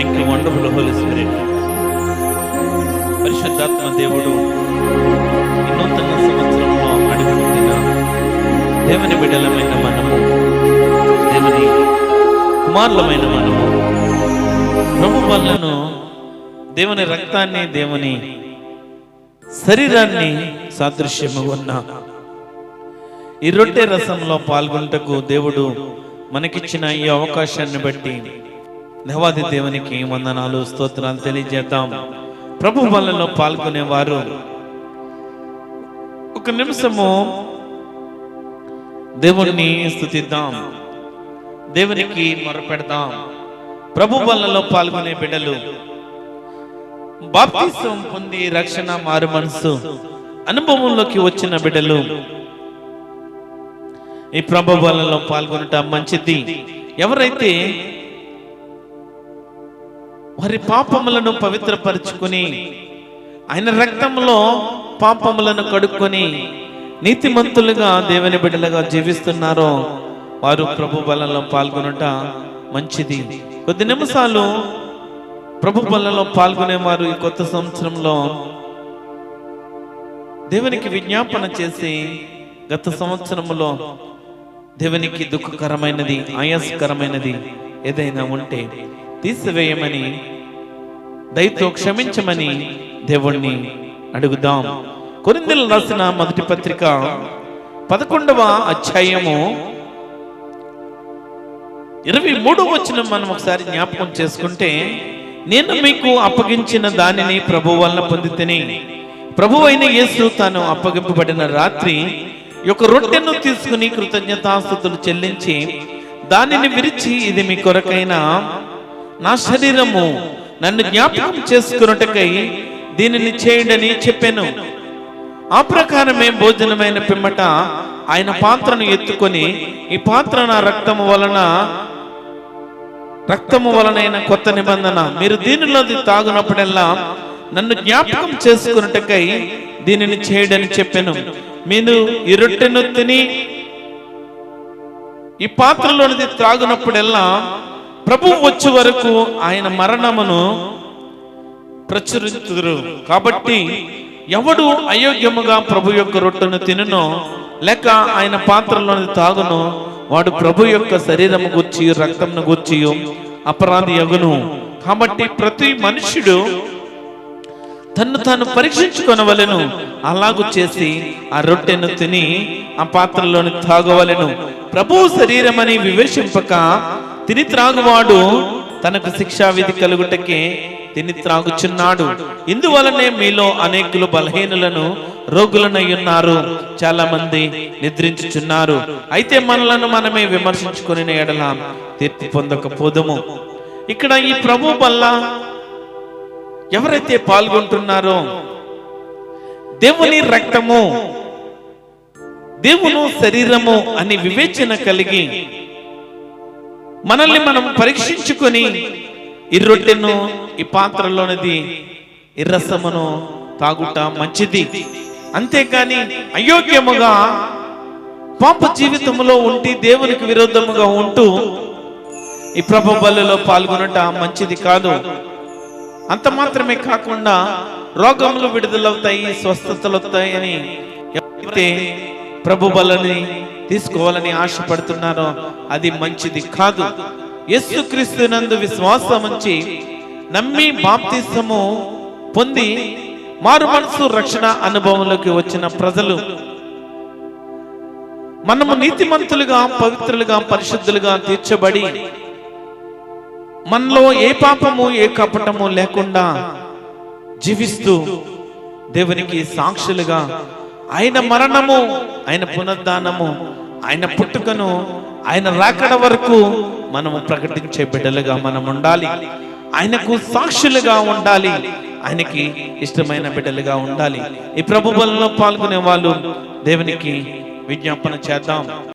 Thank you wonderful holy spirit పరిశుద్ధాత్మ దేవుడు నూతన సంవత్సరంలో అడుగుతున్న దేవుని బిడ్డలమైన మనము దేవుని కుమారులమైన మనము ప్రభు వల్లను దేవుని రక్తాన్ని దేవుని శరీరాన్ని సాదృశ్యము ఉన్న ఈ రొట్టె రసంలో పాల్గొంటకు దేవుడు మనకిచ్చిన ఈ అవకాశాన్ని బట్టి దేవాది దేవునికి వందనాలు స్తోత్రాలు తెలియజేద్దాం. ప్రభు వల్లలో పాల్గొనేవారు. ఒక నిమిషము దేవుణ్ణి స్థుతిద్దాం. దేవునికి మొరపెడదాం. ప్రభు వల్లలో పాల్గొనే బిడ్డలు బాప్తిసం పొంది రక్షణ మారు మనసు అనుభవంలోకి వచ్చిన బిడ్డలు ఈ ప్రభు ప్రభావాలలో పాల్గొనటం మంచిది. ఎవరైతే వారి పాపములను పవిత్రపరుచుకుని ఆయన రక్తంలో పాపములను కడుక్కొని నీతిమంతులుగా దేవుని బిడ్డలుగా జీవిస్తున్నారో వారు ప్రభు బలంలో పాల్గొనట మంచిది. కొద్ది నిమిషాలు ప్రభు బలంలో పాల్గొనేవారు ఈ కొత్త సంవత్సరంలో దేవునికి విజ్ఞాపన చేసి గత సంవత్సరంలో దేవునికి దుఃఖకరమైనది ఆయాసకరమైనది ఏదైనా ఉంటే తీసివేయమని దయతో క్షమించమని దేవుణ్ణి అడుగుదాం. కొరిందలు రాసిన మొదటి పత్రిక పదకొండవ అధ్యాయము ఇరవై మూడు వచ్చిన మనం ఒకసారి జ్ఞాపకం చేసుకుంటే నేను మీకు అప్పగించిన దానిని ప్రభు వలన పొందితేనే. ప్రభు అయిన యేసు తాను అప్పగింపబడిన రాత్రి యొక్క రొట్టెను తీసుకుని కృతజ్ఞతాస్థుతులు చెల్లించి దానిని విరిచి ఇది మీ కొరకైన నా శరీరము నన్ను జ్ఞాపకం చేసుకున్నటకై దీనిని చేయండి చెప్పాను. ఆ ప్రకారమే భోజనమైన పిమ్మట ఆయన పాత్రను ఎత్తుకొని ఈ పాత్ర నా రక్తము వలన రక్తము వలనైన కొత్త నిబంధన. మీరు దీనిలోది తాగునప్పుడల్లా నన్ను జ్ఞాపకం చేసుకున్నటకై దీనిని చేయడని చెప్పాను. మీరు ఈ రొట్టెను తిని ఈ పాత్రలోనిది త్రాగునప్పుడెల్లా ప్రభు వచ్చే వరకు ఆయన మరణమును ప్రచురించుదురు కాబట్టి ఎవడు అయోగ్యముగా ప్రభు యొక్క రొట్టెను తినునో లేక ఆయన పాత్రలోని తాగును వాడు ప్రభు యొక్క శరీరము గుచ్చి రక్తంను గుచ్చి అపరాధి యగును కాబట్టి ప్రతి మనుష్యుడు తన్ను తాను పరీక్షించుకొనవలెను. అలాగు చేసి ఆ రొట్టెను తిని ఆ పాత్రలోని తాగవలెను. ప్రభు శరీరమని వివేశింపక తిని త్రాగువాడు తనకు శిక్షా విధి కలుగుటకే తిని త్రాగుచున్నాడు ఇందువలనే మీలో అనేకులు బలహీనులను రోగులనై ఉన్నారు చాలా మంది నిద్రించుచున్నారు. అయితే మనలను మనమే విమర్శించుకుని ఎడల తీర్పు పొందకపోదుము. ఇక్కడ ఈ ప్రభు వల్ల ఎవరైతే పాల్గొంటున్నారో దేవుని రక్తము దేవును శరీరము అని వివేచన కలిగి మనల్ని మనం పరీక్షించుకొని ఈ రొట్టెను ఈ పాత్రలోనిది ఈ రసమును తాగుట మంచిది. అంతేకాని అయోగ్యముగా పాప జీవితంలో ఉండి దేవునికి విరోధముగా ఉంటూ ఈ ప్రభు బలలో పాల్గొనట మంచిది కాదు. అంత మాత్రమే కాకుండా రోగములు విడుదలవుతాయి స్వస్థతలు వస్తాయి అని ఎవరైతే ప్రభు బలని తీసుకోవాలని ఆశపడుతున్నారో అది మంచిది కాదు. యేసుక్రీస్తు నందు విశ్వాసం ఉంచి నమ్మి బాప్తిసము పొంది మారు మనసు రక్షణ అనుభవంలోకి వచ్చిన ప్రజలు మనము నీతిమంతులుగా పవిత్రులుగా పరిశుద్ధులుగా తీర్చబడి మనలో ఏ పాపము ఏ కపటము లేకుండా జీవిస్తూ దేవునికి సాక్షులుగా ఆయన మరణము ఆయన పునరుద్ధానము ఆయన పుట్టుకను ఆయన రాకడ వరకు మనము ప్రకటించే బిడ్డలుగా మనం ఉండాలి. ఆయనకు సాక్షులుగా ఉండాలి. ఆయనకి ఇష్టమైన బిడ్డలుగా ఉండాలి. ఈ ప్రభు బలంలో పాల్గొనే వాళ్ళు దేవునికి విజ్ఞాపన చేద్దాం.